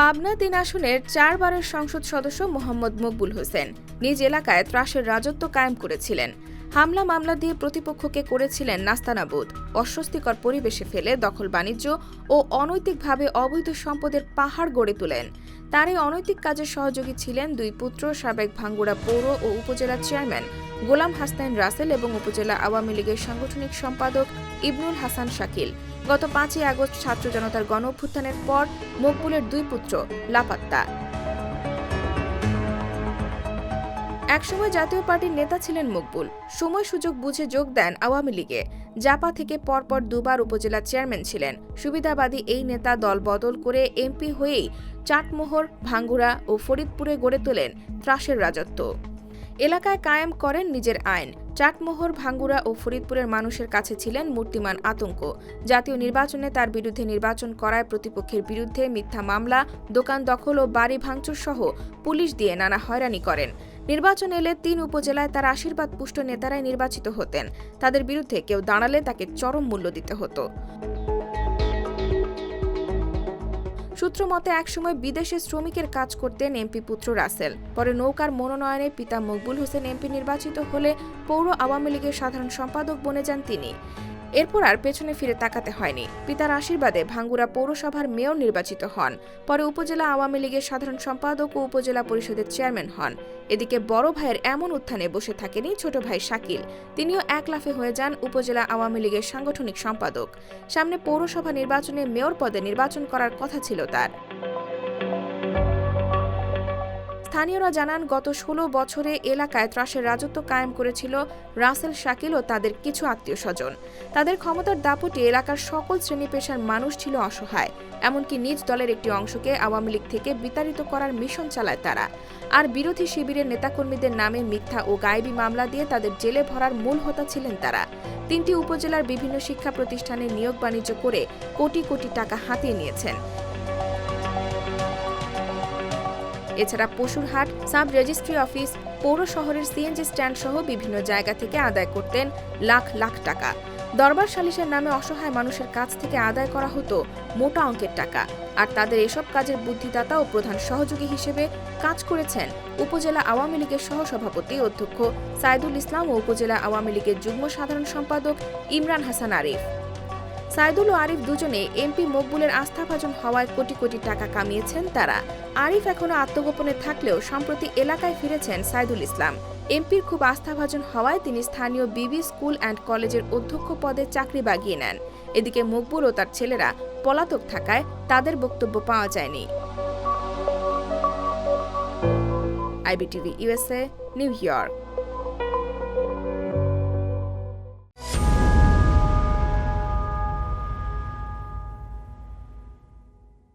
পাবনা তিন আসনের চারবারের সংসদ সদস্য মোহাম্মদ মকবুল হোসেন নিজ এলাকায় ত্রাসের রাজত্ব কায়েম করেছিলেন। হামলা মামলা দিয়ে প্রতিপক্ষকে করেছিলেন নাস্তানাবুদ। অস্বস্তিকর পরিবেশে ফেলে দখল বাণিজ্য ও অনৈতিকভাবে অবৈধ সম্পদের পাহাড় গড়ে তোলেন। তার এই অনৈতিক কাজের সহযোগী ছিলেন দুই পুত্র, সাবেক ভাঙ্গুড়া পৌর ও উপজেলা চেয়ারম্যান গোলাম হাসনাইন রাসেল এবং উপজেলা আওয়ামী লীগের সাংগঠনিক সম্পাদক ইবনুল হাসান শাকিল। গত পাঁচই আগস্ট ছাত্র জনতার গণ অভ্যুত্থানের পর মকবুলের দুই পুত্র লাপাত্তা। একসময় জাতীয় পার্টির নেতা ছিলেন মকবুল। সময় সুযোগ বুঝে যোগ দেন আওয়ামী লীগে। জাপা থেকে পরপর দুবার উপজেলা চেয়ারম্যান ছিলেন। সুবিধাবাদী এই নেতা দল বদল করে এমপি হয়েই চাটমোহর, ভাঙ্গুড়া ও ফরিদপুরে গড়ে তোলেন ত্রাসের রাজত্ব। এলাকায় কায়েম করেন নিজের আইন। চাটমোহর, ভাঙ্গুরা ও ফরিদপুরের মানুষের কাছে ছিলেন মূর্তিমান আতঙ্ক। জাতীয় নির্বাচনে তার বিরুদ্ধে নির্বাচন করায় প্রতিপক্ষের বিরুদ্ধে মিথ্যা মামলা, দোকান দখল ও বাড়ি ভাঙচুর সহ পুলিশ দিয়ে নানা হয়রানি করেন। নির্বাচন এলে তিন উপজেলায় তার আশীর্বাদ পুষ্ট নেতারাই নির্বাচিত হতেন। তাদের বিরুদ্ধে কেউ দাঁড়ালে তাকে চরম মূল্য দিতে হতো। সূত্র মতে, একসময় বিদেশে শ্রমিকের কাজ করতেন এমপি পুত্র রাসেল। পরে নৌকার মনোনয়নে পিতা মকবুল হোসেন এমপি নির্বাচিত হলে পৌর আওয়ামী লীগের সাধারণ সম্পাদক বনে যান তিনি। এরপর আর পেছনে ফিরে তাকাতে হয়নি। পিতার আশীর্বাদে ভাঙ্গুড়া পৌরসভার মেয়র নির্বাচিত হন। পরে উপজেলা আওয়ামী লীগের সাধারণ সম্পাদক ও উপজেলা পরিষদের চেয়ারম্যান হন। এদিকে বড় ভাইয়ের এমন উত্থানে বসে থাকেনি ছোট ভাই শাকিল। তিনিও এক লাফে হয়ে যান উপজেলা আওয়ামী লীগের সাংগঠনিক সম্পাদক। সামনে পৌরসভা নির্বাচনে মেয়র পদে নির্বাচন করার কথা ছিল তার। স্থানীয়রা জানান, গত ষোলো বছরে এলাকায় ত্রাসের রাজত্ব কায়েম করেছিল রাসেল শাকিল ও তাদের কিছু আত্মীয় স্বজন তাদের ক্ষমতার দাপটে এলাকার সকল শ্রেণি পেশার মানুষ ছিল অসহায়। এমনকি নিজ দলের একটি অংশকে আওয়ামী লীগ থেকে বিতাড়িত করার মিশন চালায় তারা। আর বিরোধী শিবিরের নেতাকর্মীদের নামে মিথ্যা ও গায়েবী মামলা দিয়ে তাদের জেলে ভরার মূল হোতা ছিলেন তারা। তিনটি উপজেলার বিভিন্ন শিক্ষা প্রতিষ্ঠানে নিয়োগ বাণিজ্য করে কোটি কোটি টাকা হাতিয়ে নিয়েছেন। এছাড়া পশুরহাট সাব রেজিস্ট্রি অফিস, পৌর শহরের সিএনজি স্ট্যান্ড সহ বিভিন্ন জায়গা থেকে আদায় করতেন লাখ লাখ টাকা। দরবার সালিশের নামে অসহায় মানুষের কাছ থেকে আদায় করা হতো মোটা অঙ্কের টাকা। আর তাদের এসব কাজের বুদ্ধিদাতা ও প্রধান সহযোগী হিসেবে কাজ করেছেন উপজেলা আওয়ামী লীগের সহসভাপতি অধ্যক্ষ সাইদুল ইসলাম ও উপজেলা আওয়ামী লীগের যুগ্ম সাধারণ সম্পাদক ইমরান হাসান আরিফ। সাইদুল ও আরিফ দুজনে এমপি মকবুলের আস্থাভাজন হওয়ায় কোটি কোটি টাকা কামিয়েছেন তারা। আরিফ এখনও আত্মগোপনে থাকলেও সম্প্রতি এলাকায় ফিরেছেন সাইদুল ইসলাম। এমপির খুব আস্থাভাজন হওয়ায় তিনি স্থানীয় বিবি স্কুল অ্যান্ড কলেজের অধ্যক্ষ পদে চাকরি বাগিয়ে নেন। এদিকে মকবুল ও তার ছেলেরা পলাতক থাকায় তাদের বক্তব্য পাওয়া যায়নি। IBTV USA New York.